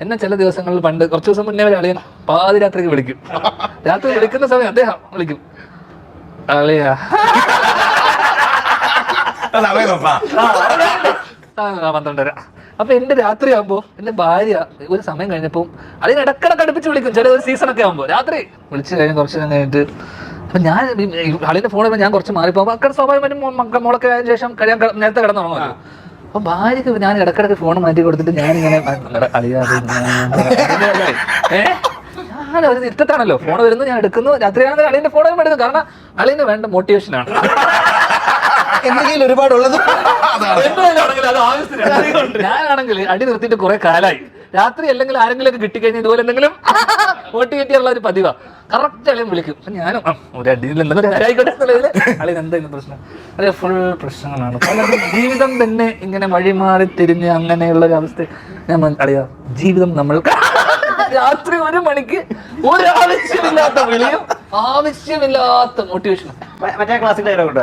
എന്നെ ചില ദിവസങ്ങളിൽ പണ്ട് കുറച്ച് ദിവസം മുന്നേ വരെ അളിയൻ പാതിരാത്രിക്ക് വിളിക്കും. രാത്രി വിളിക്കുന്ന സമയം അദ്ദേഹം വിളിക്കും. അളിയാ. പന്ത്രണ്ടര അപ്പൊ എന്റെ രാത്രി ആകുമ്പോ എന്റെ ഭാര്യ ഒരു സമയം കഴിഞ്ഞപ്പോ അതിന് ഇടക്കിടക്ക് അടുപ്പിച്ച് വിളിക്കും. ചില ഒരു സീസൺ ഒക്കെ ആകുമ്പോ രാത്രി വിളിച്ചു കഴിഞ്ഞ് കുറച്ച് നേരം കഴിഞ്ഞിട്ട് അപ്പൊ ഞാൻ അളിന്റെ ഫോൺ ഞാൻ കുറച്ച് മാറിപ്പോ. മക്കളുടെ സ്വാഭാവികമായിട്ടും മോ- മക്ക മോളൊക്കെ ആയതിനു ശേഷം കഴിയാൻ നേരത്തെ നേരത്തെ കിടന്നുറങ്ങുമല്ലോ. അപ്പൊ ഭാര്യക്ക് ഞാൻ ഇടക്കിടക്ക് ഫോൺ മാറ്റി കൊടുത്തിട്ട് ഞാനിങ്ങനെ അറിയാതെ ഞാൻ ഒരു തിരുത്തത്താണല്ലോ ഫോൺ വരുന്നു ഞാൻ എടുക്കുന്നു. രാത്രിയാണെങ്കിൽ അളിയന്റെ ഫോൺ എടുക്കുന്നു കാരണം അളിയന് വേണ്ട മോട്ടിവേഷൻ ആണ്. എന്തെങ്കിലും ഒരുപാടുള്ളത്. ഞാനാണെങ്കിൽ അടി നിർത്തിയിട്ട് കുറെ കാലായി. രാത്രി അല്ലെങ്കിൽ ആരെങ്കിലും ഒക്കെ കിട്ടിക്കഴിഞ്ഞാൽ ഇതുപോലെ എന്തെങ്കിലും ഓട്ടി കെട്ടിയുള്ള ഒരു പതിവാ. കറക്റ്റ് അളിയും വിളിക്കും. അപ്പൊ ഞാനും ഒരു അടിയിൽ എന്തെങ്കിലും എന്തായാലും പ്രശ്നം? അതെ ഫുൾ പ്രശ്നങ്ങളാണ്. പലരും ജീവിതം തന്നെ ഇങ്ങനെ വഴിമാറി തിരിഞ്ഞ് അങ്ങനെയുള്ള ഒരു അവസ്ഥ. ഞാൻ അളിയാ ജീവിതം നമ്മൾ രാത്രി ഒരു മണിക്ക് ഒരു ആവശ്യമില്ലാത്ത വിളിയും ആവശ്യമില്ലാത്ത മോട്ടിവേഷനും മറ്റേ ക്ലാസ്സിൽ ഡയലോഗ്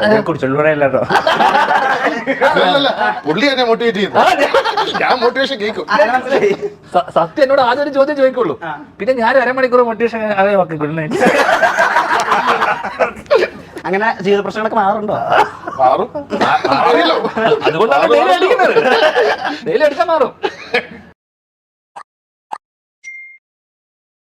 പുള്ളി എന്നെ മോട്ടിവേറ്റ് ചെയ്യുന്നു. ഞാൻ മോട്ടിവേഷൻ കേൾക്കും. സത്യം എന്നോട് ആദ്യം ഒരു ചോദ്യം ചോദിക്കുള്ളൂ. പിന്നെ ഞാൻ അരമണിക്കൂർ മോട്ടിവേഷൻ അതേ വാക്കിക്കൊള്ളു അങ്ങനെ ജീവിത പ്രശ്നങ്ങളൊക്കെ മാറുണ്ടോ മാറും. അറിയില്ലോ അതുകൊണ്ടാണ് ഡെയിലി അടിക്കുന്നത്. ഡെയിലി അടിച്ചാൽ മാറും.